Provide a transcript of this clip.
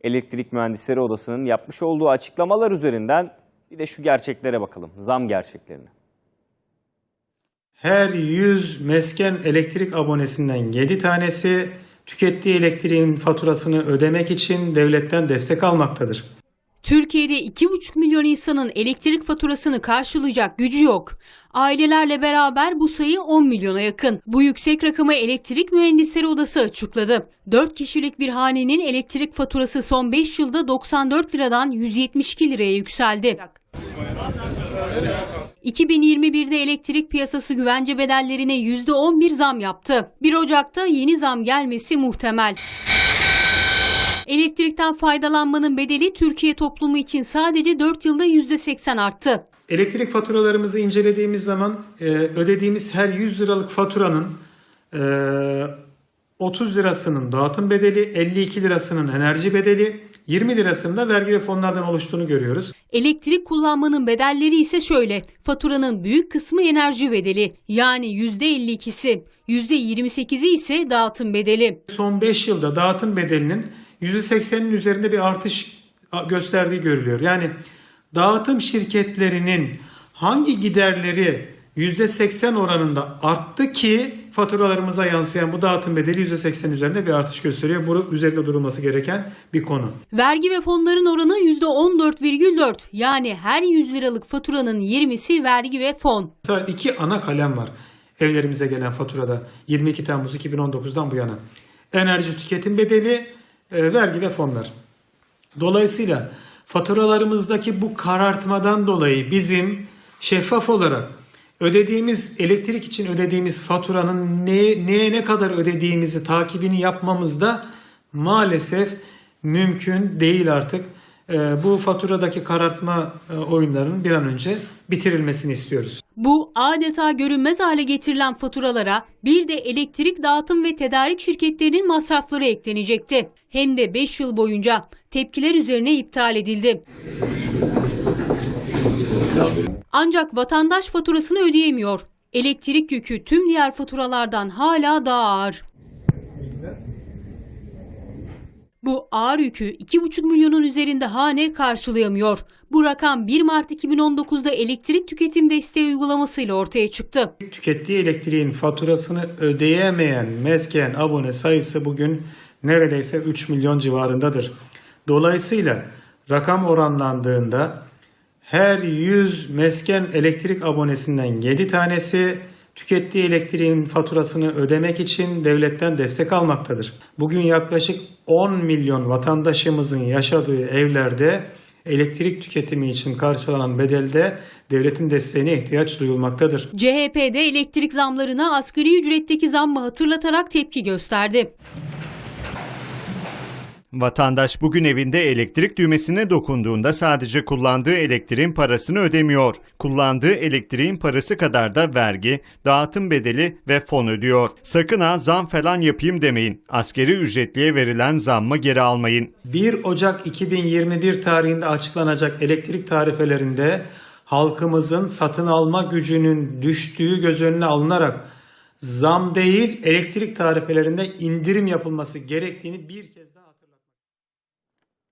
Elektrik Mühendisleri Odası'nın yapmış olduğu açıklamalar üzerinden bir de şu gerçeklere bakalım. Zam gerçeklerine. Her 100 mesken elektrik abonesinden 7 tanesi tükettiği elektriğin faturasını ödemek için devletten destek almaktadır. Türkiye'de 2,5 milyon insanın elektrik faturasını karşılayacak gücü yok. Ailelerle beraber bu sayı 10 milyona yakın. Bu yüksek rakamı Elektrik Mühendisleri Odası açıkladı. 4 kişilik bir hanenin elektrik faturası son 5 yılda 94 liradan 172 liraya yükseldi. 2021'de elektrik piyasası güvence bedellerine %11 zam yaptı. 1 Ocak'ta yeni zam gelmesi muhtemel. Elektrikten faydalanmanın bedeli Türkiye toplumu için sadece 4 yılda %80 arttı. Elektrik faturalarımızı incelediğimiz zaman e, ödediğimiz her 100 liralık faturanın e, 30 lirasının dağıtım bedeli, 52 lirasının enerji bedeli, 20 lirasının da vergi ve fonlardan oluştuğunu görüyoruz. Elektrik kullanmanın bedelleri ise şöyle. Faturanın büyük kısmı enerji bedeli yani %52'si, %28'i ise dağıtım bedeli. Son 5 yılda dağıtım bedelinin %80'in üzerinde bir artış gösterdiği görülüyor. Yani dağıtım şirketlerinin hangi giderleri %80 oranında arttı ki faturalarımıza yansıyan bu dağıtım bedeli %80 üzerinde bir artış gösteriyor. Bu üzerinde durulması gereken bir konu. Vergi ve fonların oranı %14,4 yani her 100 liralık faturanın 20'si vergi ve fon. Sadece iki ana kalem var evlerimize gelen faturada 22 Temmuz 2019'dan bu yana. Enerji tüketim bedeli, e, vergi ve fonlar. Dolayısıyla faturalarımızdaki bu karartmadan dolayı bizim şeffaf olarak ödediğimiz elektrik için ödediğimiz faturanın ne, neye ne kadar ödediğimizi takibini yapmamız da maalesef mümkün değil artık. E, bu faturadaki karartma e, oyunlarının bir an önce bitirilmesini istiyoruz. Bu adeta görünmez hale getirilen faturalara bir de elektrik dağıtım ve tedarik şirketlerinin masrafları eklenecekti. Hem de 5 yıl boyunca tepkiler üzerine iptal edildi. Ancak vatandaş faturasını ödeyemiyor. Elektrik yükü tüm diğer faturalardan hala daha ağır. Bu ağır yükü 2,5 milyonun üzerinde hane karşılayamıyor. Bu rakam 1 Mart 2019'da elektrik tüketim desteği uygulamasıyla ortaya çıktı. Tükettiği elektriğin faturasını ödeyemeyen mesken abone sayısı bugün neredeyse 3 milyon civarındadır. Dolayısıyla rakam oranlandığında her 100 mesken elektrik abonesinden 7 tanesi tükettiği elektriğin faturasını ödemek için devletten destek almaktadır. Bugün yaklaşık 10 milyon vatandaşımızın yaşadığı evlerde elektrik tüketimi için karşılanan bedelde devletin desteğine ihtiyaç duyulmaktadır. CHP'de elektrik zamlarına asgari ücretteki zammı hatırlatarak tepki gösterdi. Vatandaş bugün evinde elektrik düğmesine dokunduğunda sadece kullandığı elektriğin parasını ödemiyor. Kullandığı elektriğin parası kadar da vergi, dağıtım bedeli ve fon ödüyor. Sakın ha zam falan yapayım demeyin. Askeri ücretliye verilen zammı geri almayın. 1 Ocak 2021 tarihinde açıklanacak elektrik tarifelerinde halkımızın satın alma gücünün düştüğü göz önüne alınarak zam değil elektrik tarifelerinde indirim yapılması gerektiğini bir kez daha